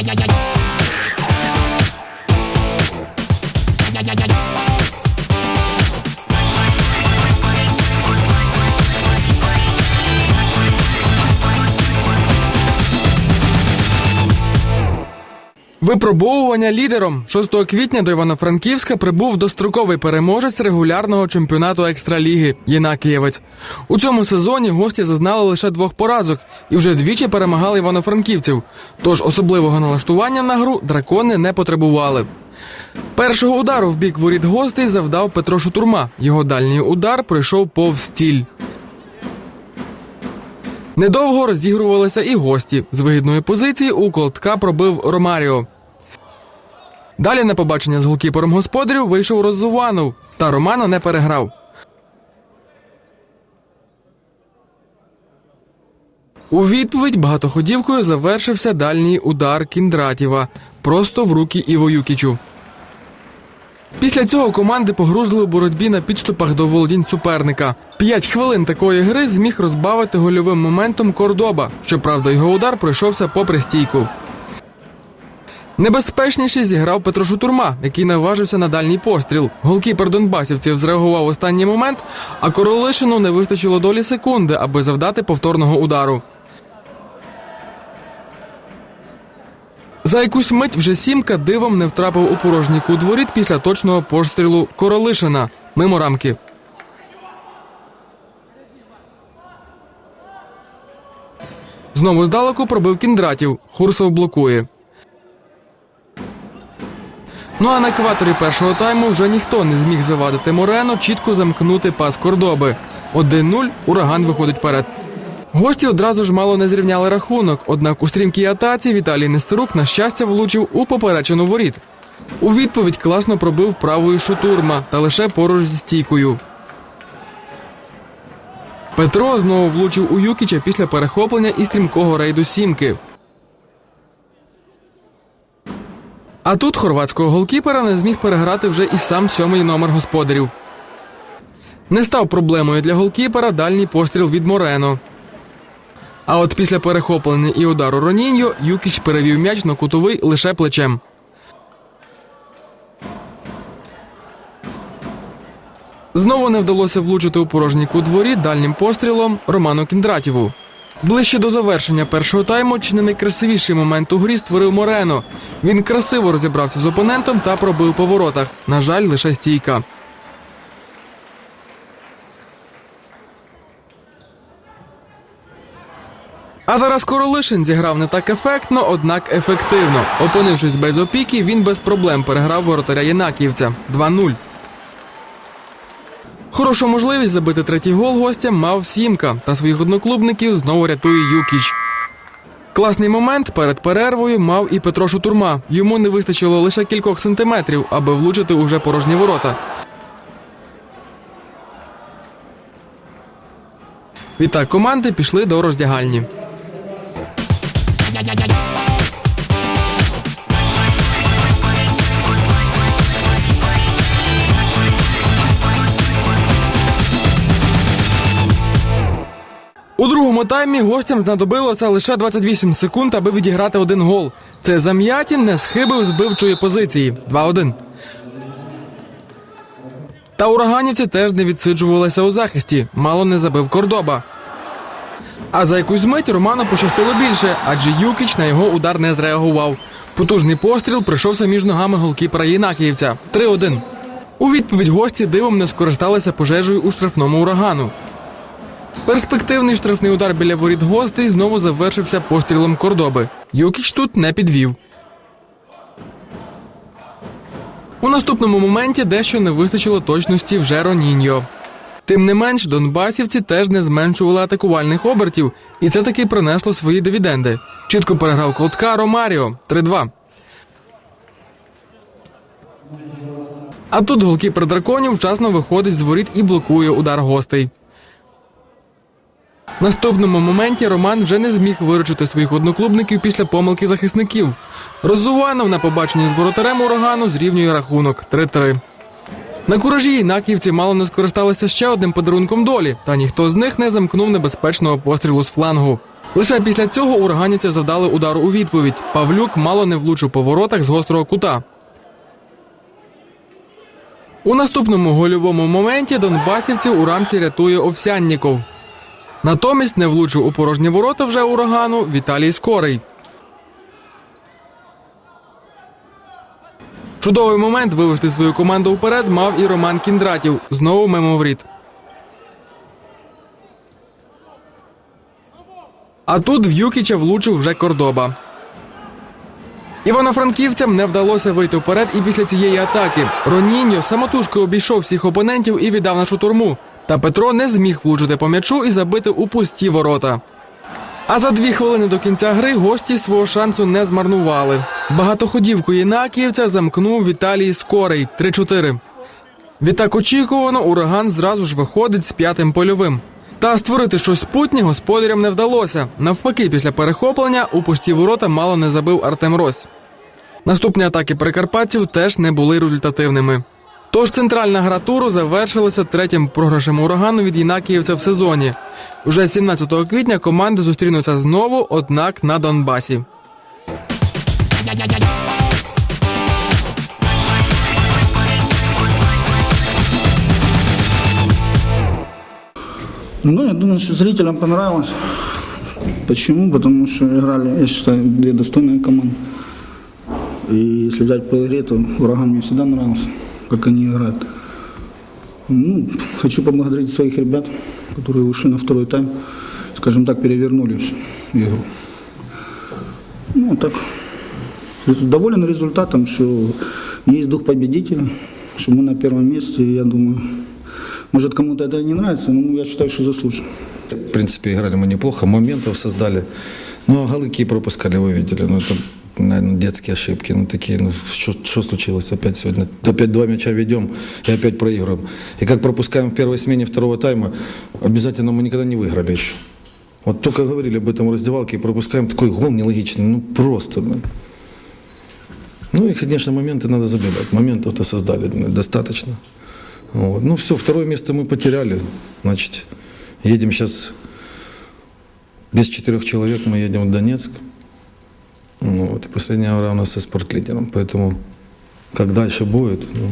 ai, ai, ai. Випробовування лідером 6 квітня до Івано-Франківська прибув достроковий переможець регулярного чемпіонату екстраліги Єнакієвець. У цьому сезоні гості зазнали лише двох поразок і вже двічі перемагали івано-франківців. Тож особливого налаштування на гру дракони не потребували. Першого удару в бік воріт гостей завдав Петро Шутурма. Його дальній удар пройшов повз стіль. Недовго розігрувалися і гості. З вигідної позиції у колтка пробив Ромаріо. Далі на побачення з голкіпером господарів вийшов Роззуванов, та Романо не переграв. У відповідь багатоходівкою завершився дальній удар Кіндратєва просто в руки Іво Юкічу. Після цього команди погрузли у боротьбі на підступах до володінь суперника. П'ять хвилин такої гри зміг розбавити гольовим моментом Кордоба. Щоправда, його удар пройшовся попри стійку. Небезпечніше зіграв Петро Шутурма, який наважився на дальній постріл. Голкіпер донбасівців зреагував останній момент, а Королишину не вистачило долі секунди, аби завдати повторного удару. За якусь мить вже сімка дивом не втрапив у порожній кут воріт після точного пострілу Королишина мимо рамки. Знову здалеку пробив кіндратів. Хурсов блокує. Ну а на екваторі першого тайму вже ніхто не зміг завадити Морено чітко замкнути пас Кордоби. 1-0 ураган виходить вперед. Гості одразу ж мало не зрівняли рахунок, однак у стрімкій атаці Віталій Нестерук, на щастя, влучив у поперечину воріт. У відповідь класно пробив правою шутурма та лише поруч зі стійкою. Петро знову влучив у Юкіча після перехоплення і стрімкого рейду сімки. А тут хорватського голкіпера не зміг переграти вже і сам сьомий номер господарів. Не став проблемою для голкіпера дальній постріл від Морено. А от після перехоплення і удару Роніньо Юкіч перевів м'яч на кутовий лише плечем. Знову не вдалося влучити у порожній кут дворі дальнім пострілом Роману Кіндратіву. Ближче до завершення першого тайму чи не найкрасивіший момент у грі створив Морено. Він красиво розібрався з опонентом та пробив по воротах. На жаль, лише стійка. А Тарас Королишин зіграв не так ефектно, однак ефективно. Опинившись без опіки, він без проблем переграв воротаря Єнакіївця 2-0. Хорошу можливість забити третій гол гостям мав Сімка та своїх одноклубників знову рятує Юкіч. Класний момент перед перервою мав і Петро Шутурма. Йому не вистачило лише кількох сантиметрів, аби влучити уже порожні ворота. Відтак команди пішли до роздягальні. У другому таймі гостям знадобилося лише 28 секунд, аби відіграти один гол. Це Зам'ятін не схибив з бивчої позиції 2-1. Та ураганівці теж не відсиджувалися у захисті. Мало не забив Кордоба. А за якусь мить Роману пощастило більше, адже Юкіч на його удар не зреагував. Потужний постріл прийшовся між ногами голкіпера Єнакіївця 3-1. У відповідь гості дивом не скористалися пожежею у штрафному урагану. Перспективний штрафний удар біля воріт гостей знову завершився пострілом Кордоби. Юкіч тут не підвів. У наступному моменті дещо не вистачило точності вже Роніньо. Тим не менш, донбасівці теж не зменшували атакувальних обертів, і це таки принесло свої дивіденди. Чітко переграв колтка Ромаріо 3-2. А тут голкіпер драконів вчасно виходить з воріт і блокує удар гостей. Наступному моменті Роман вже не зміг виручити своїх одноклубників після помилки захисників. Роззуванов на побаченні з воротарем урагану зрівнює рахунок 3-3. На куражі інаківці мало не скористалися ще одним подарунком долі, та ніхто з них не замкнув небезпечного пострілу з флангу. Лише після цього ураганівці завдали удару у відповідь. Павлюк мало не влучив по воротах з гострого кута. У наступному гольовому моменті донбасівців у рамці рятує Овсянніков. Натомість не влучив у порожні ворота вже урагану Віталій Скорий. Чудовий момент вивести свою команду вперед мав і Роман Кіндратів. Знову мимо. А тут в Юкіча влучив вже Кордоба. Івано-франківцям не вдалося вийти вперед і після цієї атаки. Роніньо самотужки обійшов всіх опонентів і віддав нашу турму. Та Петро не зміг влучити по м'ячу і забити у пусті ворота. А за дві хвилини до кінця гри гості свого шансу не змарнували. Багатоходівку Єнакіївця замкнув Віталій Скорий 3-4. Відтак очікувано, ураган зразу ж виходить з п'ятим польовим. Та створити щось путнє господарям не вдалося. Навпаки, після перехоплення у пусті ворота мало не забив Артем Рось. Наступні атаки прикарпатців теж не були результативними. Тож центральна гра туру завершилася третім програшем урагану від Єнакіївця в сезоні. Уже 17 квітня команди зустрінуться знову, однак на Донбасі. Ну, я думаю, что зрителям понравилось. Почему? Потому что играли, я считаю, две достойные команды. И если взять по игре, то Ураган мне всегда нравился, как они играют. Ну, хочу поблагодарить своих ребят, которые ушли на второй тайм, скажем так, перевернули всю игру. Ну, так, доволен результатом, что есть дух победителя, что мы на первом месте, я думаю, может кому-то это не нравится, но я считаю, что заслуженно. В принципе, играли мы неплохо, моментов создали. Но голы пропускали, вы видели. Ну, это, наверное, детские ошибки. Ну, такие, ну, что, что случилось опять сегодня? Опять два мяча ведем и опять проигрываем. И как пропускаем в первой смене второго тайма, обязательно мы никогда не выиграли еще. Вот только говорили об этом в раздевалке и пропускаем такой гол нелогичный. Ну, просто, блин. Ну и, конечно, моменты надо забивать. Моментов-то создали ну, достаточно. Вот. Ну все, второе место мы потеряли. Значит, едем сейчас без четырех человек, мы едем в Донецк. Ну, вот, и последняя игра у нас со спортлидером. Поэтому как дальше будет, ну,